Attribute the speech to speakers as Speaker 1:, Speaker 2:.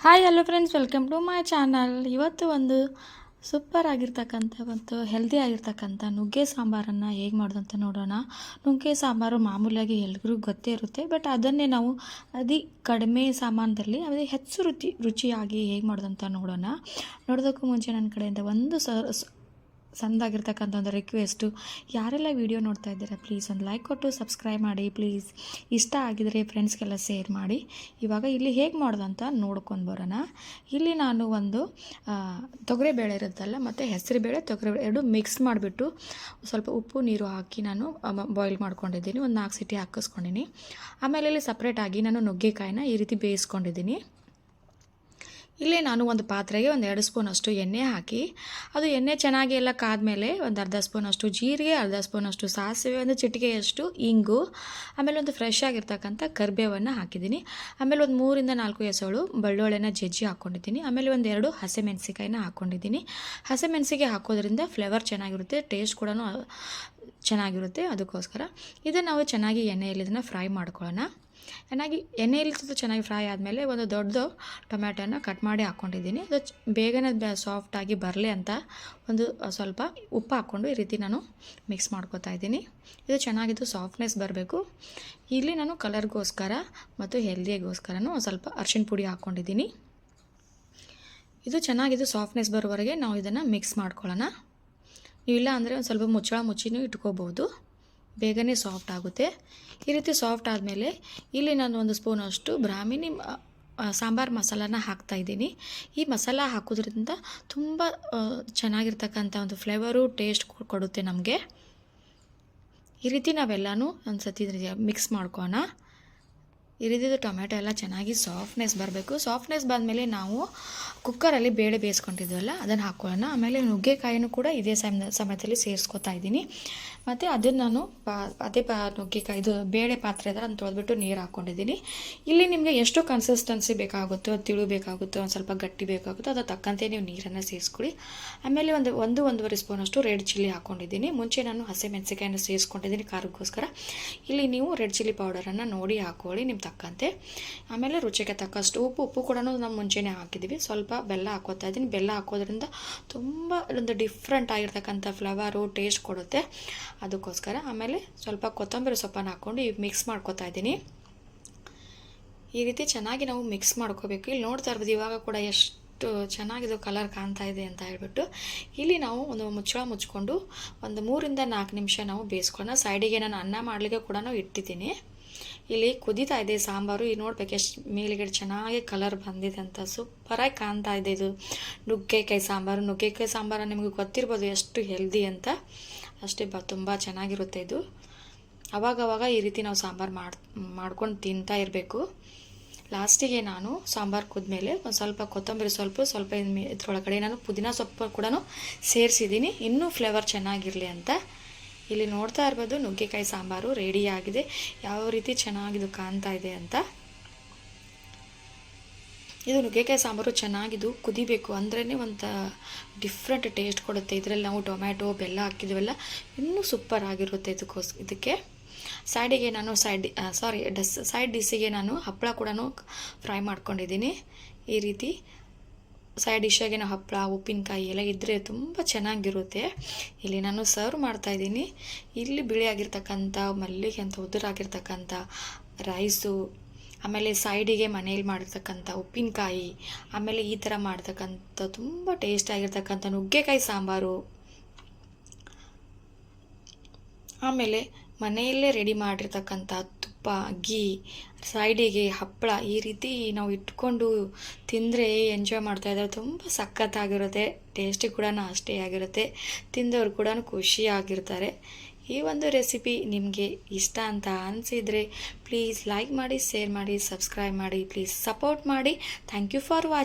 Speaker 1: Hi hello friends welcome to my channel ಇವತ್ತು ಒಂದು super ಆಗಿರ್ತಕ್ಕಂಥ ಮತ್ತು ಹೆಲ್ದಿ ಆಗಿರ್ತಕ್ಕಂಥ ನುಗ್ಗೆ ಸಾಂಬಾರನ್ನು ಹೇಗೆ ಮಾಡೋದಂತ ನೋಡೋಣ. ನುಗ್ಗೆ ಸಾಂಬಾರು ಮಾಮೂಲಿಯಾಗಿ ಎಲ್ರಿಗೂ ಗೊತ್ತೇ ಇರುತ್ತೆ ಬಟ್ ಅದನ್ನೇ ನಾವು ಅತಿ ಕಡಿಮೆ ಸಾಮಾನದಲ್ಲಿ, ಅದೇ ಹೆಚ್ಚು ರುಚಿ, ರುಚಿಯಾಗಿ ಹೇಗೆ ಮಾಡೋದಂತ ನೋಡೋಣ. ನೋಡೋದಕ್ಕೂ ಮುಂಚೆ ನನ್ನ ಕಡೆಯಿಂದ ಒಂದು ಸ ಸಣ್ಣದಾಗಿರ್ತಕ್ಕಂಥ ಒಂದು ರಿಕ್ವೆಸ್ಟು ಯಾರೆಲ್ಲ ವೀಡಿಯೋ ನೋಡ್ತಾ ಇದ್ದೀರಾ ಪ್ಲೀಸ್ ಒಂದು ಲೈಕ್ ಕೊಟ್ಟು ಸಬ್ಸ್ಕ್ರೈಬ್ ಮಾಡಿ ಪ್ಲೀಸ್ ಇಷ್ಟ ಆಗಿದರೆ ಫ್ರೆಂಡ್ಸ್ಗೆಲ್ಲ ಶೇರ್ ಮಾಡಿ. ಇವಾಗ ಇಲ್ಲಿ ಹೇಗೆ ಮಾಡೋದಂತ ನೋಡ್ಕೊಂಡು ಬರೋಣ. ಇಲ್ಲಿ ನಾನು ಒಂದು ತೊಗರಿಬೇಳೆ ಇರುತ್ತಲ್ಲ, ಮತ್ತು ಹೆಸರುಬೇಳೆ ತೊಗರಿಬೇಳೆ ಎರಡು ಮಿಕ್ಸ್ ಮಾಡಿಬಿಟ್ಟು ಸ್ವಲ್ಪ ಉಪ್ಪು, ನೀರು ಹಾಕಿ ನಾನು ಬಾಯ್ಲ್ ಮಾಡ್ಕೊಂಡಿದ್ದೀನಿ. ಒಂದು ನಾಲ್ಕು ಸಿಟಿ ಹಾಕಿಸ್ಕೊಂಡಿನಿ. ಆಮೇಲೆ ಇಲ್ಲಿ ಸಪ್ರೇಟಾಗಿ ನಾನು ನುಗ್ಗೆಕಾಯಿನ ಈ ರೀತಿ ಬೇಯಿಸ್ಕೊಂಡಿದ್ದೀನಿ. ಇಲ್ಲೇ ನಾನು ಒಂದು ಪಾತ್ರೆಗೆ ಒಂದು ಎರಡು ಸ್ಪೂನ್ ಅಷ್ಟು ಎಣ್ಣೆ ಹಾಕಿ, ಅದು ಎಣ್ಣೆ ಚೆನ್ನಾಗಿ ಎಲ್ಲ ಕಾದ್ಮೇಲೆ ಒಂದು ಅರ್ಧ ಸ್ಪೂನ್ ಅಷ್ಟು ಜೀರಿಗೆ, ಅರ್ಧ ಸ್ಪೂನ್ ಅಷ್ಟು ಸಾಸಿವೆ, ಒಂದು ಚಿಟಿಕೆಯಷ್ಟು ಇಂಗು, ಆಮೇಲೆ ಒಂದು ಫ್ರೆಶ್ ಆಗಿರ್ತಕ್ಕಂಥ ಕರ್ಬೇವನ್ನು ಹಾಕಿದ್ದೀನಿ. ಆಮೇಲೆ ಒಂದು ಮೂರಿಂದ ನಾಲ್ಕು ಎಸಳು ಬೆಳ್ಳುಳ್ಳಿನ ಜಜ್ಜಿ ಹಾಕ್ಕೊಂಡಿದ್ದೀನಿ ಆಮೇಲೆ ಒಂದು ಎರಡು ಹಸಿಮೆಣಸಿಕಾಯಿನ ಹಾಕ್ಕೊಂಡಿದ್ದೀನಿ ಹಸಿಮೆಣಸಿಗೆ ಹಾಕೋದ್ರಿಂದ ಫ್ಲೇವರ್ ಚೆನ್ನಾಗಿರುತ್ತೆ ಟೇಸ್ಟ್ ಕೂಡ ಚೆನ್ನಾಗಿರುತ್ತೆ ಅದಕ್ಕೋಸ್ಕರ. ಇದನ್ನು ನಾವು ಚೆನ್ನಾಗಿ ಎಣ್ಣೆಯಲ್ಲಿ ಇದನ್ನು ಫ್ರೈ ಮಾಡ್ಕೊಳ್ಳೋಣ. ಚೆನ್ನಾಗಿ ಎಣ್ಣೆಯಲ್ಲಿ ಸ್ವಲ್ಪ ಚೆನ್ನಾಗಿ ಫ್ರೈ ಆದಮೇಲೆ ಒಂದು ದೊಡ್ಡದು ಟೊಮ್ಯಾಟೋನ ಕಟ್ ಮಾಡಿ ಹಾಕ್ಕೊಂಡಿದ್ದೀನಿ. ಅದು ಬೇಗನೆ ಸಾಫ್ಟಾಗಿ ಬರಲಿ ಅಂತ ಒಂದು ಸ್ವಲ್ಪ ಉಪ್ಪು ಹಾಕ್ಕೊಂಡು ಈ ರೀತಿ ನಾನು ಮಿಕ್ಸ್ ಮಾಡ್ಕೋತಾ ಇದ್ದೀನಿ. ಇದು ಚೆನ್ನಾಗಿದ್ದು ಸಾಫ್ಟ್ನೆಸ್ ಬರಬೇಕು. ಇಲ್ಲಿ ನಾನು ಕಲರ್ಗೋಸ್ಕರ ಮತ್ತು ಹೆಲ್ದಿಗೋಸ್ಕರನೂ ಸ್ವಲ್ಪ ಅರ್ಶಿಣ ಪುಡಿ ಹಾಕ್ಕೊಂಡಿದ್ದೀನಿ. ಇದು ಚೆನ್ನಾಗಿದ್ದು ಸಾಫ್ಟ್ನೆಸ್ ಬರೋವರೆಗೆ ನಾವು ಇದನ್ನು ಮಿಕ್ಸ್ ಮಾಡ್ಕೊಳ್ಳೋಣ. ಇಲ್ಲ ಅಂದರೆ ಒಂದು ಸ್ವಲ್ಪ ಮುಚ್ಚಳ ಮುಚ್ಚಿನೂ ಇಟ್ಕೋಬೋದು. ಬೇಗನೆ ಸಾಫ್ಟ್ ಆಗುತ್ತೆ. ಈ ರೀತಿ ಸಾಫ್ಟ್ ಆದಮೇಲೆ ಇಲ್ಲಿ ನಾನು ಒಂದು ಸ್ಪೂನಷ್ಟು ಬ್ರಾಹ್ಮಿನಿ ಸಾಂಬಾರು ಮಸಾಲಾನ ಹಾಕ್ತಾಯಿದ್ದೀನಿ ಈ ಮಸಾಲ ಹಾಕೋದ್ರಿಂದ ತುಂಬ ಚೆನ್ನಾಗಿರ್ತಕ್ಕಂಥ ಒಂದು ಫ್ಲೇವರು ಟೇಸ್ಟ್ ಕೊಡುತ್ತೆ ನಮಗೆ. ಈ ರೀತಿ ನಾವೆಲ್ಲನೂ ಒಂದು ಸತಿ ಮಿಕ್ಸ್ ಮಾಡ್ಕೋಣ ರೀತಿ ಟೊಮೆಟೊ ಎಲ್ಲ ಚೆನ್ನಾಗಿ ಸಾಫ್ಟ್ನೆಸ್ ಬರಬೇಕು. ಸಾಫ್ಟ್ನೆಸ್ ಬಂದಮೇಲೆ ನಾವು ಕುಕ್ಕರಲ್ಲಿ ಬೇಳೆ ಬೇಯಿಸ್ಕೊಂಡಿದ್ವಲ್ಲ ಅದನ್ನು ಹಾಕ್ಕೊಳ್ಳೋಣ ಆಮೇಲೆ ನುಗ್ಗೆಕಾಯಿನೂ ಕೂಡ ಇದೇ ಸಮ, ಸಮಯದಲ್ಲಿ ಸೇರಿಸ್ಕೊತಾ ಇದ್ದೀನಿ. ಮತ್ತು ಅದನ್ನು ನಾನು ಪಾ, ಅದೇ ಪಾ, ನುಗ್ಗೆಕಾಯಿ, ಇದು ಬೇಳೆ ಪಾತ್ರೆ ಥರ ಅಂತ ತೊಳೆದ್ಬಿಟ್ಟು ನೀರು ಹಾಕ್ಕೊಂಡಿದ್ದೀನಿ ಇಲ್ಲಿ ನಿಮಗೆ ಎಷ್ಟು ಕನ್ಸಿಸ್ಟೆನ್ಸಿ ಬೇಕಾಗುತ್ತೋ, ತಿಳು ಬೇಕಾಗುತ್ತೋ, ಒಂದು ಸ್ವಲ್ಪ ಗಟ್ಟಿ ಬೇಕಾಗುತ್ತೋ ಅದು ತಕ್ಕಂತೆ ನೀವು ನೀರನ್ನು ಸೇರಿಸ್ಕೊಳ್ಳಿ. ಆಮೇಲೆ ಒಂದು ಒಂದು, ಒಂದೂವರೆ ಸ್ಪೂನಷ್ಟು ರೆಡ್ ಚಿಲ್ಲಿ ಹಾಕ್ಕೊಂಡಿದ್ದೀನಿ ಮುಂಚೆ ನಾನು ಹಸಿಮೆಣಸಿಕಾಯನ್ನು ಸೇರಿಸ್ಕೊಂಡಿದ್ದೀನಿ ಖಾರಕ್ಕೋಸ್ಕರ. ಇಲ್ಲಿ ನೀವು ರೆಡ್ ಚಿಲ್ಲಿ ಪೌಡರನ್ನು ನೋಡಿ ಹಾಕ್ಕೊಳ್ಳಿ ನಿಮ್ಮ ತಕ್ಕಂತೆ. ಆಮೇಲೆ ರುಚಿಗೆ ತಕ್ಕಷ್ಟು ಉಪ್ಪು ಉಪ್ಪು ಕೂಡ ನಾವು ಮುಂಚೆನೇ ಹಾಕಿದ್ದೀವಿ. ಸ್ವಲ್ಪ ಬೆಲ್ಲ ಹಾಕೋತಾ ಇದ್ದೀನಿ. ಬೆಲ್ಲ ಹಾಕೋದ್ರಿಂದ ತುಂಬ ಒಂದು ಡಿಫ್ರೆಂಟ್ ಆಗಿರ್ತಕ್ಕಂಥ ಫ್ಲವರು ಟೇಸ್ಟ್ ಕೊಡುತ್ತೆ. ಅದಕ್ಕೋಸ್ಕರ ಆಮೇಲೆ ಸ್ವಲ್ಪ ಕೊತ್ತಂಬರಿ ಸೊಪ್ಪನ್ನು ಹಾಕ್ಕೊಂಡು ಈಗ ಮಿಕ್ಸ್ ಮಾಡ್ಕೋತಾ ಇದ್ದೀನಿ. ಈ ರೀತಿ ಚೆನ್ನಾಗಿ ನಾವು ಮಿಕ್ಸ್ ಮಾಡ್ಕೋಬೇಕು. ಇಲ್ಲಿ ನೋಡ್ತಾ ಇರ್ಬೋದು, ಇವಾಗ ಕೂಡ ಎಷ್ಟು ಚೆನ್ನಾಗಿದು ಕಲರ್ ಕಾಣ್ತಾ ಇದೆ ಅಂತ ಹೇಳ್ಬಿಟ್ಟು. ಇಲ್ಲಿ ನಾವು ಒಂದು ಮುಚ್ಚಳ ಮುಚ್ಕೊಂಡು ಒಂದು ಮೂರಿಂದ ನಾಲ್ಕು ನಿಮಿಷ ನಾವು ಬೇಯಿಸ್ಕೊಳ್ಳೋಣ. ಸೈಡಿಗೆ ನಾನು ಅನ್ನ ಮಾಡಲಿಕ್ಕೆ ಕೂಡ ಇಟ್ಟಿದ್ದೀನಿ. ಇಲ್ಲಿ ಕುದೀತಾ ಇದೆ ಸಾಂಬಾರು. ಈ ನೋಡ್ಬೇಕು ಎಷ್ಟು ಮೇಲುಗಡೆ ಚೆನ್ನಾಗಿ ಕಲರ್ ಬಂದಿದೆ ಅಂತ. ಸೂಪರಾಗಿ ಕಾಣ್ತಾ ಇದೆ ಇದು. ನುಗ್ಗೆಕಾಯಿ ಸಾಂಬಾರು. ನುಗ್ಗೆಕಾಯಿ ಸಾಂಬಾರು ನಿಮಗೆ ಗೊತ್ತಿರ್ಬೋದು ಎಷ್ಟು ಹೆಲ್ದಿ ಅಂತ. ಅಷ್ಟೇ ಬ, ತುಂಬ ಚೆನ್ನಾಗಿರುತ್ತೆ ಇದು. ಅವಾಗವಾಗ ಈ ರೀತಿ ನಾವು ಸಾಂಬಾರು ಮಾಡಿ, ಮಾಡ್ಕೊಂಡು ತಿಂತಾ ಇರಬೇಕು. ಲಾಸ್ಟಿಗೆ ನಾನು ಸಾಂಬಾರು ಕುದ್ಮೇಲೆ ಒಂದು ಸ್ವಲ್ಪ ಕೊತ್ತಂಬರಿ ಸ್ವಲ್ಪ ಸ್ವಲ್ಪ ಇದ್ರೊಳಗಡೆ ನಾನು ಪುದೀನ ಸೊಪ್ಪು ಕೂಡ ಸೇರಿಸಿದ್ದೀನಿ. ಇನ್ನೂ ಫ್ಲೇವರ್ ಚೆನ್ನಾಗಿರಲಿ ಅಂತ. ಇಲ್ಲಿ ನೋಡ್ತಾ ಇರ್ಬೋದು ನುಗ್ಗೆಕಾಯಿ ಸಾಂಬಾರು ರೆಡಿಯಾಗಿದೆ ಯಾವ ರೀತಿ ಚೆನ್ನಾಗಿದು ಕಾಣ್ತಾ ಇದೆ ಅಂತ. ಇದು ನುಗ್ಗೆಕಾಯಿ ಸಾಂಬಾರು ಚೆನ್ನಾಗಿದ್ದು ಕುದಿಬೇಕು ಅಂದ್ರೇ ಒಂದು ಡಿಫ್ರೆಂಟ್ ಟೇಸ್ಟ್ ಕೊಡುತ್ತೆ. ಇದರಲ್ಲಿ ನಾವು ಟೊಮ್ಯಾಟೊ, ಬೆಲ್ಲ ಹಾಕಿದ್ವಲ್ಲ, ಇನ್ನೂ ಸೂಪರ್ ಆಗಿರುತ್ತೆ ಇದಕ್ಕೋಸ್, ಇದಕ್ಕೆ. ಸೈಡಿಗೆ ನಾನು ಸೈಡ್ ಸಾರಿ ಡಸ್ ಸೈಡ್ ಡಿಸ್ಸಿಗೆ ನಾನು ಹಪ್ಪಳ ಕೂಡ ಫ್ರೈ ಮಾಡ್ಕೊಂಡಿದ್ದೀನಿ. ಈ ರೀತಿ. ಸೈಡ್ ಡಿಶಾಗೆ ನಾವು ಹಪ್ಪಳ, ಉಪ್ಪಿನಕಾಯಿ ಎಲ್ಲ ಇದ್ದರೆ ತುಂಬ ಚೆನ್ನಾಗಿರುತ್ತೆ. ಇಲ್ಲಿ ನಾನು ಸರ್ವ್ ಮಾಡ್ತಾಯಿದ್ದೀನಿ ಇಲ್ಲಿ ಬಿಳಿಯಾಗಿರ್ತಕ್ಕಂಥ ಮಲ್ಲಿಗೆ ಅಂತ ಉದುರಾಗಿರ್ತಕ್ಕಂಥ ರೈಸು ಆಮೇಲೆ ಸೈಡಿಗೆ ಮನೇಲಿ ಮಾಡಿರ್ತಕ್ಕಂಥ ಉಪ್ಪಿನಕಾಯಿ, ಆಮೇಲೆ ಈ ಥರ ಮಾಡ್ತಕ್ಕಂಥ ತುಂಬ ಟೇಸ್ಟ್ ಆಗಿರ್ತಕ್ಕಂಥ ನುಗ್ಗೆಕಾಯಿ ಸಾಂಬಾರು. ಆಮೇಲೆ ಮನೆಯಲ್ಲೇ ರೆಡಿ ಮಾಡಿರ್ತಕ್ಕಂಥ ತುಪ್ಪ ಗೀ ಸೈಡಿಗೆ ಹಪ್ಪಳ ಈ ರೀತಿ ನಾವು ಇಟ್ಕೊಂಡು ತಿಂದರೆ ಎಂಜಾಯ್ ಮಾಡ್ತಾ ಇದ್ದಾರೆ ತುಂಬ ಸಖತ್ತಾಗಿರುತ್ತೆ ಟೇಸ್ಟಿ ಕೂಡ ಅಷ್ಟೇ ಆಗಿರುತ್ತೆ, ತಿಂದವರು ಕೂಡ ಖುಷಿಯಾಗಿರ್ತಾರೆ. ಈ ಒಂದು ರೆಸಿಪಿ ನಿಮಗೆ ಇಷ್ಟ ಅಂತ ಅನಿಸಿದರೆ ಪ್ಲೀಸ್ ಲೈಕ್ ಮಾಡಿ ಶೇರ್ ಮಾಡಿ ಸಬ್ಸ್ಕ್ರೈಬ್ ಮಾಡಿ ಪ್ಲೀಸ್ ಸಪೋರ್ಟ್ ಮಾಡಿ. Thank you for watching